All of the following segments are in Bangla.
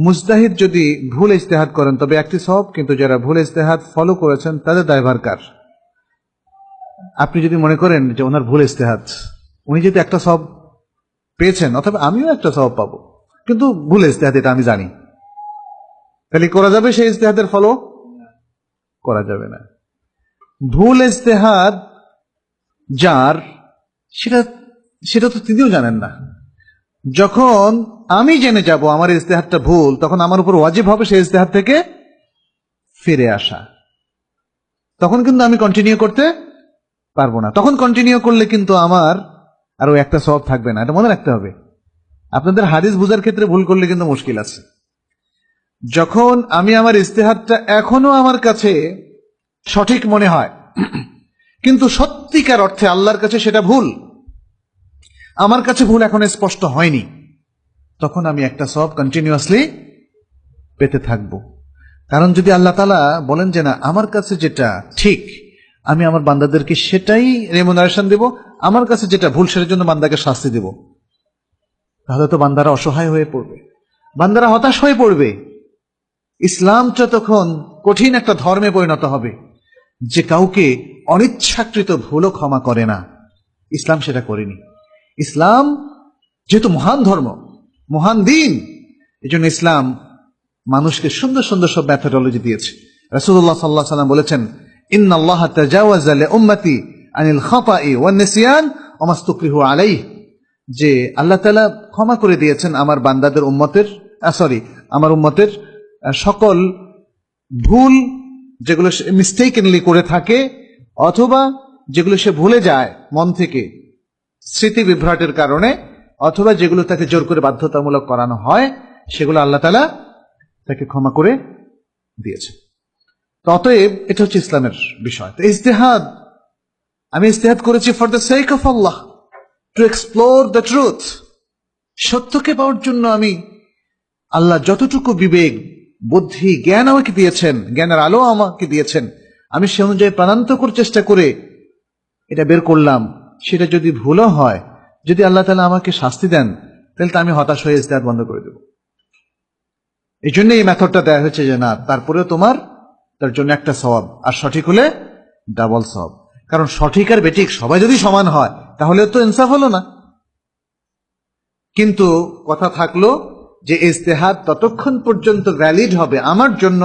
মুস্তাহিদ যদি ভুল ইস্তেহাদ করেন, তবে একটি সব কিন্তু যারা ভুল ইস্তেহাদ ফলো করেছেন, তাদের দায়ভার কার? আপনি যদি মনে করেন যে ওনার ভুল ইস্তেহাদ, উনি যদি একটা সব পেয়েছেন, অথবা আমিও একটা সব পাবো, কিন্তু ভুল ইস্তেহাদ, এটা আমি জানি। তাহলে করা যাবে সেই ইস্তেহাদের ফলো করা যাবে না। ভুল ইস্তেহাদ যার, সেটা সেটা তো তিনিও জানেন না। যখন আমি জেনে যাব আমার ইস্তেহারটা ভুল, তখন আমার উপর ওয়াজিব হবে সেই ইস্তেহার থেকে ফিরে আসা। তখন কিন্তু আমি কন্টিনিউ করতে পারব না। তখন কন্টিনিউ করলে কিন্তু আমার আরও একটা সব থাকবে না, এটা মনে রাখতে হবে। আপনাদের হাদিস বুঝার ক্ষেত্রে ভুল করলে কিন্তু মুশকিল আছে। যখন আমি আমার ইস্তেহারটা এখনও আমার কাছে সঠিক মনে হয়, কিন্তু সত্যিকার অর্থে আল্লাহর কাছে সেটা ভুল, আমার কাছে ভুল এখন স্পষ্ট হয়নি। তখন আমি একটা সব কন্টিনিউয়াসলি পেতে থাকব। কারণ যদি আল্লাহ তালা বলেন যে, না, আমার কাছে যেটা ঠিক, আমি আমার বান্দাদেরকে সেটাই রেমুনারেশন দেব, আমার কাছে যেটা ভুল, সেটার জন্য বান্দাকে শাস্তি দেব। তাহলে তো বান্দারা অসহায় হয়ে পড়বে। বান্দারা হতাশ হয়ে পড়বে। ইসলামটা তখন কঠিন একটা ধর্মে পরিণত হবে। যে কাউকে অনিচ্ছাকৃত ভুলও ক্ষমা করে না। ইসলাম সেটা করেনি। ইসলাম যেহেতু মহান ধর্ম মহান দিন। এই জন্য ইসলাম মানুষকে সুন্দর সুন্দর সব ম্যাথোডলজি দিয়েছে। রাসূলুল্লাহ সাল্লাহ সাল্লাম বলেছেন ইন্না আল্লাহ তাজাওয়াজা লিউম্মতি আনিল খাতাই ওয়ান নিসিয়ান ওয়া মাস্তুকরিহু আলাইহি। যে আল্লাহ তাআলা ক্ষমা করে দিয়েছেন আমার বান্দাদের উম্মতের সরি আমার উম্মতের সকল ভুল যেগুলো মিস্টেকেনলি করে থাকে অথবা যেগুলো সে ভুলে যায় মন থেকে, স্মৃতি বিভ্রাটের কারণে অথবা যেগুলো তাকে জোর করে বাধ্যতামূলক করানো হয়, সেগুলো আল্লাহ তালা তাকে ক্ষমা করে দিয়েছে। তো অতএব এটা হচ্ছে ইসলামের বিষয়। তো ইজতেহাদ, আমি ইজতেহাদ করেছি for the sake of Allah to explore the truth সত্যকে পাওয়ার জন্য আমি আল্লাহ যতটুকু বিবেক, বুদ্ধি, জ্ঞান আমাকে দিয়েছেন, জ্ঞানের আলো আমাকে দিয়েছেন, আমি সে অনুযায়ী প্রাণান্তকর চেষ্টা করে এটা বের করলাম, সেটা যদি ভুলও হয় যদি আল্লাহ তালা আমাকে শাস্তি দেন, তাহলে তো আমি হতাশ হয়ে ইস্তেহাদ বন্ধ করে দেব। এই জন্য এই মেথডটা দেওয়া হয়েছে যে, না, তারপরেও তোমার, তার জন্য একটা সওয়াব, আর সঠিক হলে ডাবল সওয়াব। কারণ সঠিক আর বেঠিক সবাই যদি সমান হয় তাহলে তো ইনসাফ হলো না। কিন্তু কথা থাকল যে ইস্তেহাদ ততক্ষণ পর্যন্ত ভ্যালিড হবে আমার জন্য,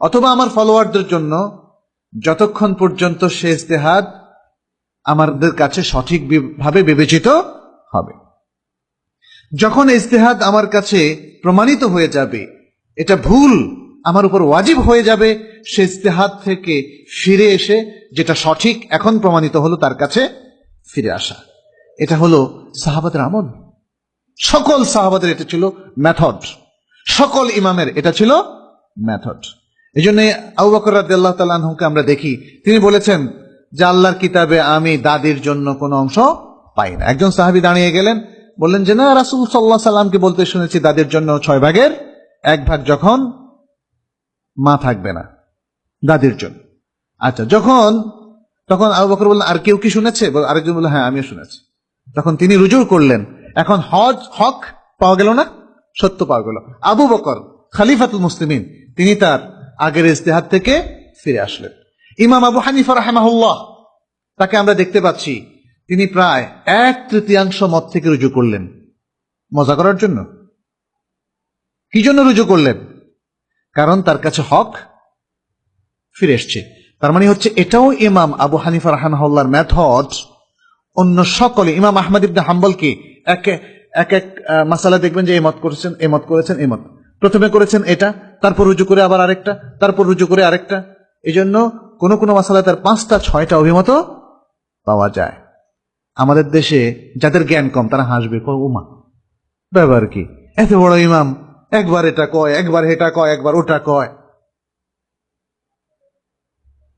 অথবা আমার ফলোয়ারদের জন্য, যতক্ষণ পর্যন্ত সে ইস্তেহাদ আমাদের কাছে সঠিকভাবে বিবেচিত হবে। যখন ইস্তেহাদ আমার কাছে প্রমাণিত হয়ে যাবে, এটা ভুল, আমার উপর ওয়াজিব হয়ে যাবে, সে ইস্তেহাদ থেকে ফিরে এসে যেটা সঠিক এখন প্রমাণিত হলো তার কাছে ফিরে আসা। এটা হলো সাহাবাদের আমল। সকল সাহাবাদের এটা ছিল মেথড সকল ইমামের এটা ছিল মেথড এই জন্য আবু বকর রাদিয়াল্লাহু তাআলা আনহুকে আমরা দেখি। তিনি বলেছেন যে আল্লাহর কিতাবে আমি দাদির জন্য কোনো অংশ পাই না। একজন সাহাবী দাঁড়িয়ে গেলেন, বললেন, যে না, রাসুল সাল্লাল্লাহু সাল্লামকে বলতে শুনেছি দাদির জন্য ছয় ভাগের এক ভাগ যখন মা থাকবে না, দাদির জন্য। আচ্ছা যখন, তখন আবু বকর বললেন, আর কেউ কি শুনেছে? আরেকজন বলল হ্যাঁ আমিও শুনেছি। তখন তিনি রুজু করলেন। এখন হজ, হক পাওয়া গেল না? সত্য পাওয়া গেল। আবু বকর, খালিফাতুল মুসলিমিন, তিনি তার আগের ইস্তেহাদ থেকে ফিরে আসলেন। ইমাম আবু হানিফা রাহেমাহুল্লাহ, তাকে আমরা দেখতে পাচ্ছি। তিনি প্রায় এক তৃতীয়াংশ মত থেকে রুজু করলেন। মজা করার জন্য। কি জন্য রুজু করলেন? কারণ তার কাছে হক ফিরে এসছে। তার মানে হচ্ছে এটাও ইমাম আবু হানিফা রাহানহল্লার মেথড অন্য সকলে, ইমাম আহমদ ইবনে হাম্বলকে এক এক এক মাসালা দেখবেন যে এই মত করেছেন, এই মত করেছেন, এই মত। প্রথমে করেছেন এটা, তারপর রুজু করে আবার আরেকটা, তারপর রুজু করে আরেকটা। এই জন্য কোনো কোনো মাসালা তার পাঁচটা ছয়টা অভিমত পাওয়া যায়। আমাদের দেশে যাদের জ্ঞান কম তারা হাসবে কয়, উমা ব্যাপার কি? এত বড় ইমাম একবার এটা কয় একবার এটা কয় একবার ওটা কয়।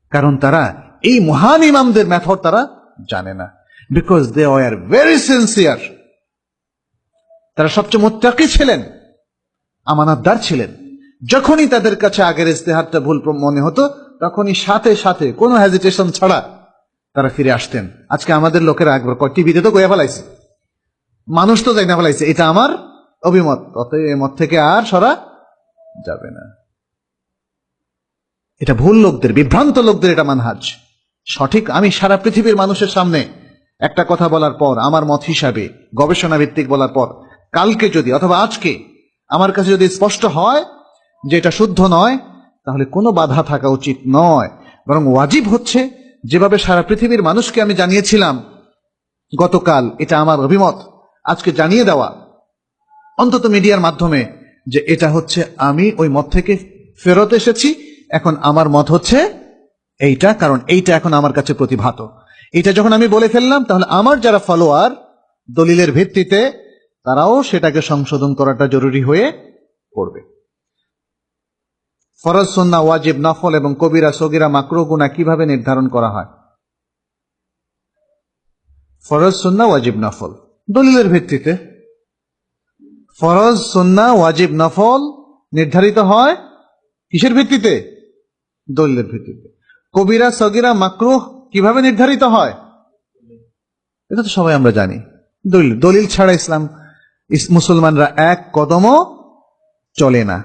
কারণ তারা এই মহান ইমামদের মেথড তারা জানে না। Because they are very sincere তারা সবচেয়ে মোত্তাকি ছিলেন আমানতদার ছিলেন। যখনই তাদের কাছে আগের ইস্তেহারটা ভুল মনে হতো তখনই সাথে সাথে, কোনো হেজিটেশন ছাড়া তারা ফিরে আসতেন। আজকে আমাদের লোকেরা একবার টিভিতে তো গয়া ফেলাইছে। মানুষ তো যাই না ফেলাইছে, এটা আমার অভিমত। অতএব এই মত থেকে আর সরা যাবে না। এটা ভুল লোকদের, বিভ্রান্ত লোকদের এটা মানহাজ। সঠিক, আমি সারা পৃথিবীর মানুষের সামনে একটা কথা বলার পর, আমার মত হিসাবে গবেষণা ভিত্তিক বলার পর, কালকে যদি অথবা আজকে আমার কাছে যদি স্পষ্ট হয় যে এটা শুদ্ধ নয় তাহলে কোনো বাধা থাকা উচিত নয়। বরং ওয়াজিব হচ্ছে যেভাবে সারা পৃথিবীর মানুষকে আমি জানিয়েছিলাম, গতকাল এটা আমার অভিমত, আজকে জানিয়ে দেওয়া। অন্তত মিডিয়ার মাধ্যমে যে এটা হচ্ছে আমি ওই মত থেকে ফেরত এসেছি, এখন আমার মত হচ্ছে এইটা, কারণ এইটা এখন আমার কাছে প্রতিভাত। এটা যখন আমি বলে ফেললাম, তাহলে আমার যারা ফলোয়ার, দলিলের ভিত্তিতে তারাও সেটাকে সংশোধন করাটা জরুরি হয়ে পড়বে। ফরজ সন্না ওয়াজিব, নফল এবং কবিরা, সগিরা, মাকরু গুনা কীভাবে নির্ধারণ করা হয়? ফরজ সন্না ওয়াজিব, নফল। দলিলের ভিত্তিতে, ফরজ সন্না ওয়াজিব, নফল নির্ধারিত হয় কিসের ভিত্তিতে? দলিলের ভিত্তিতে। কবিরা, সগিরা মাকরুহ কীভাবে নির্ধারিত হয়? এটা তো সবাই আমরা জানি। দলিল দলিল ছাড়া ইসলাম মুসলমানরা এক কদমও চলে না।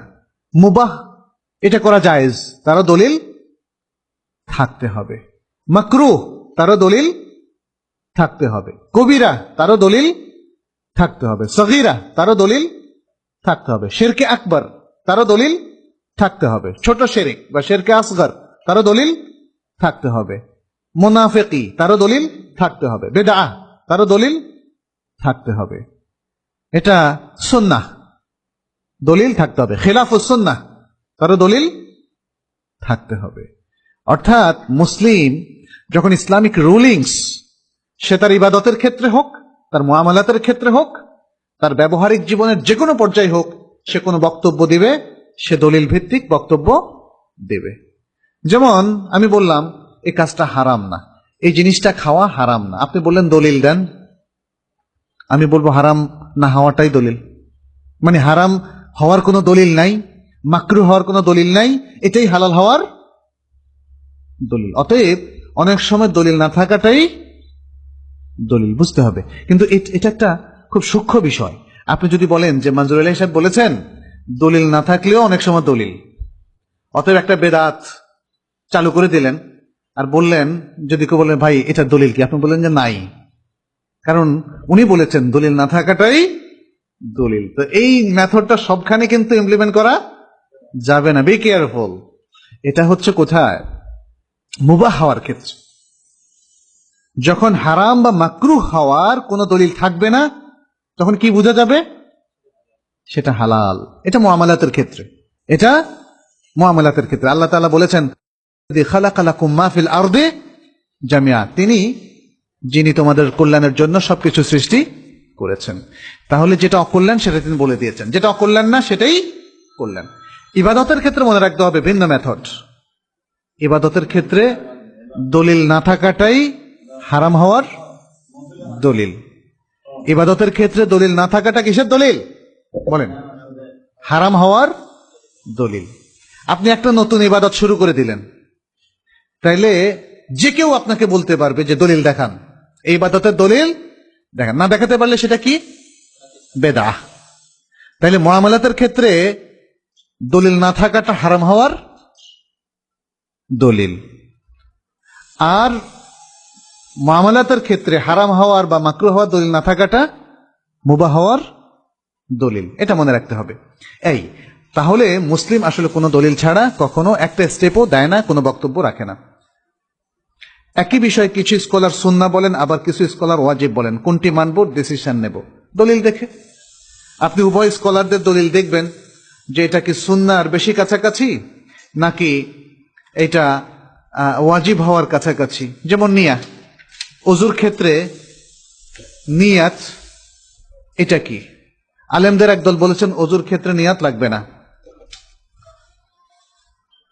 মুবাহ এটা করা জায়েজ। তারও দলিল থাকতে হবে। মাকরুহ, তারও দলিল থাকতে হবে। কবিরা, তারও দলিল থাকতে হবে। সগিরা, তারও দলিল থাকতে হবে। শেরকে আকবর, তারও দলিল থাকতে হবে। ছোট শেরেক বা শেরকে আসগর, তারও দলিল থাকতে হবে। মোনাফেকি, তারও দলিল থাকতে হবে। বেদা তারও দলিল থাকতে হবে। এটা সন্না দলিল থাকতে হবে। খেলাফ সন্না তারও দলিল? থাকতে হবে। অর্থাৎ মুসলিম যখন ইসলামিক রুলিংস, সে তার ইবাদতের ক্ষেত্রে হোক, তার মুআমালাতের ক্ষেত্রে হোক, তার ব্যবহারিক জীবনের যে কোনো পর্যায়ে হোক, সে কোনো বক্তব্য দিবে, সে দলিল ভিত্তিক বক্তব্য দেবে। যেমন আমি বললাম, এই কাজটা হারাম না, এই জিনিসটা খাওয়া হারাম না। আপনি বললেন দলিল দেন। আমি বলব হারাম না হওয়াটাই দলিল। মানে হারাম হওয়ার কোনো দলিল নাই। মাকরু হওয়ার কোনো দলিল নাই, এটাই হালাল হওয়ার দলিল। অতএব অনেক সময় দলিল না থাকাটাই দলিল, বুঝতে হবে। কিন্তু এট- একটা খুব সূক্ষ্ম বিষয়। আপনি যদি বলেন যে মঞ্জুর আলী সাহেব বলেছেন, দলিল না থাকলেও অনেক সময় দলিল। অতএব একটা বেদাত চালু করে দিলেন আর বললেন, যদি কেউ বলেন, ভাই, এটা দলিল কি? আপনি বললেন যে, নাই। কারণ উনি বলেছেন, দলিল না থাকাটাই দলিল। তো এই মেথডটা সবখানে কিন্তু ইমপ্লিমেন্ট করা যাবে না বি কেয়ারফুল এটা হচ্ছে কোথায়? মুবাহ হওয়ার ক্ষেত্রে। যখন হারাম বা মাকরু হওয়ার কোনো দলিল থাকবে না, তখন কি বোঝা যাবে? সেটা হালাল। এটা মুআমালাতের ক্ষেত্রে। এটা মুআমালাতের ক্ষেত্রে। আল্লাহ তাআলা বলেছেন "দি খালাকালাকুম মা ফিল আরদে জামিয়া তিনি, যিনি তোমাদের কল্যাণের জন্য সবকিছু সৃষ্টি করেছেন। তাহলে যেটা অকল্যাণ, সেটা তিনি বলে দিয়েছেন। যেটা অকল্যাণ না, সেটাই কল্যাণ। ইবাদতের ক্ষেত্রে মনে রাখতে হবে ভিন্ন মেথড। ইবাদতের ক্ষেত্রে দলিল না থাকাটাই হারাম হওয়ার দলিল। ইবাদতের ক্ষেত্রে দলিল না থাকাটা কিসের দলিল? বলেন। হারাম হওয়ার দলিল। আপনি একটা নতুন ইবাদত শুরু করে দিলেন। তাইলে যে কেউ আপনাকে বলতে পারবে যে দলিল দেখান। এই ইবাদতের দলিল দেখান। না দেখাতে পারলে সেটা কি? বেদা তাইলে মহামালাতের ক্ষেত্রে দলিল না থাকাটা হারাম হওয়ার দলিল। আর মামলাতের ক্ষেত্রে হারাম হওয়ার বা মাকরু হওয়ার দলিল না থাকাটা মুবা হওয়ার দলিল। এটা মনে রাখতে হবে। এই, তাহলে মুসলিম আসলে কোনো দলিল ছাড়া কখনো একটা স্টেপও দেয় না, কোনো বক্তব্য রাখে না। একই বিষয়ে কিছু স্কলার সুন্না বলেন, আবার কিছু স্কলার ওয়াজিব বলেন। কোনটি মানব ডিসিশন নেব। দলিল দেখে। আপনি উভয় স্কলারদের দলিল দেখবেন। যে এটা কি সুন্নার বেশি কাছাকাছি, নাকি এটা ওয়াজিব হওয়ার কাছাকাছি? যেমন নিয়া অজুর ক্ষেত্রে নিয়াত এটা কি? আলেমদের একদল বলেছেন অজুর ক্ষেত্রে নিয়াত লাগবে না।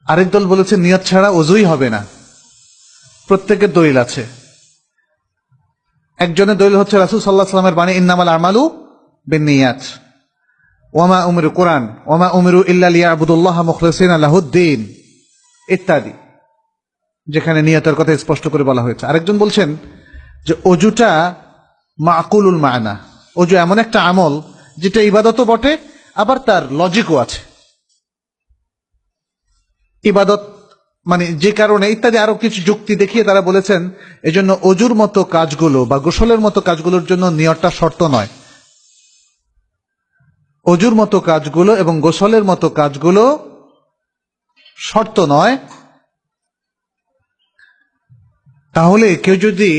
আরেক দল বলেছে নিয়াত ছাড়া অজুই হবে না। প্রত্যেকের দলিল আছে। একজনের দলিল হচ্ছে রাসুল সাল্লাহ সাল্লামের বাণী, ইন্নামাল আমালু বিন ওয়ামা উমিরু কোরআন, ওয়ামা উমিরু ইল্লা মুখলিসিন আলাহুদ্দিন ইত্যাদি, যেখানে নিয়তের কথা স্পষ্ট করে বলা হয়েছে। আরেকজন বলছেন যে অজুটা মাকুলুল মায়না অজু এমন একটা আমল যেটা ইবাদতও বটে, আবার তার লজিকও আছে। ইবাদত মানে যে কারণে ইত্যাদি আরও কিছু যুক্তি দেখিয়ে তারা বলেছেন, এজন্য অজুর মতো কাজগুলো বা গোসলের মতো কাজগুলোর জন্য নিয়তটা শর্ত নয়। অজুর মতো কাজগুলো এবং গোসলের মতো কাজগুলো শর্ত নয়। তাহলে কেউ যদি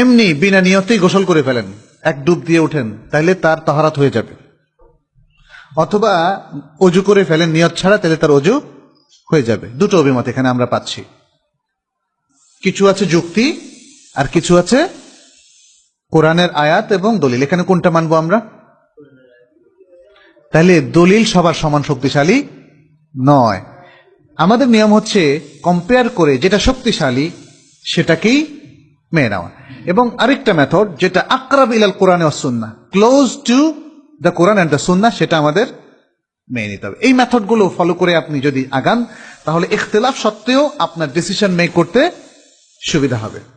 এমনি বিনা নিয়তেই গোসল করে ফেলেন, এক ডুব দিয়ে উঠেন তাহলে তার তাহারাত হয়ে যাবে। অথবা অজু করে ফেলেন নিয়ত ছাড়া তাহলে তার অজু হয়ে যাবে। দুটো অভিমত এখানে আমরা পাচ্ছি। কিছু আছে যুক্তি, আর কিছু আছে কোরআনের আয়াত এবং দলিল। এখানে কোনটা মানবো আমরা? তাহলে দলিল সবার সমান শক্তিশালী নয়। আমাদের নিয়ম হচ্ছে কম্পেয়ার করে যেটা শক্তিশালী সেটাকেই মেনে নেওয়া। এবং আরেকটা মেথড যেটা আকরাব ইলাল কোরআনে সুন্না close to the Quran and the সুন্না সেটা আমাদের মেনে নিতে হবে। এই মেথডগুলো ফলো করে আপনি যদি আগান, তাহলে ইখতলাফ সত্ত্বেও আপনার ডিসিশন মেক করতে সুবিধা হবে।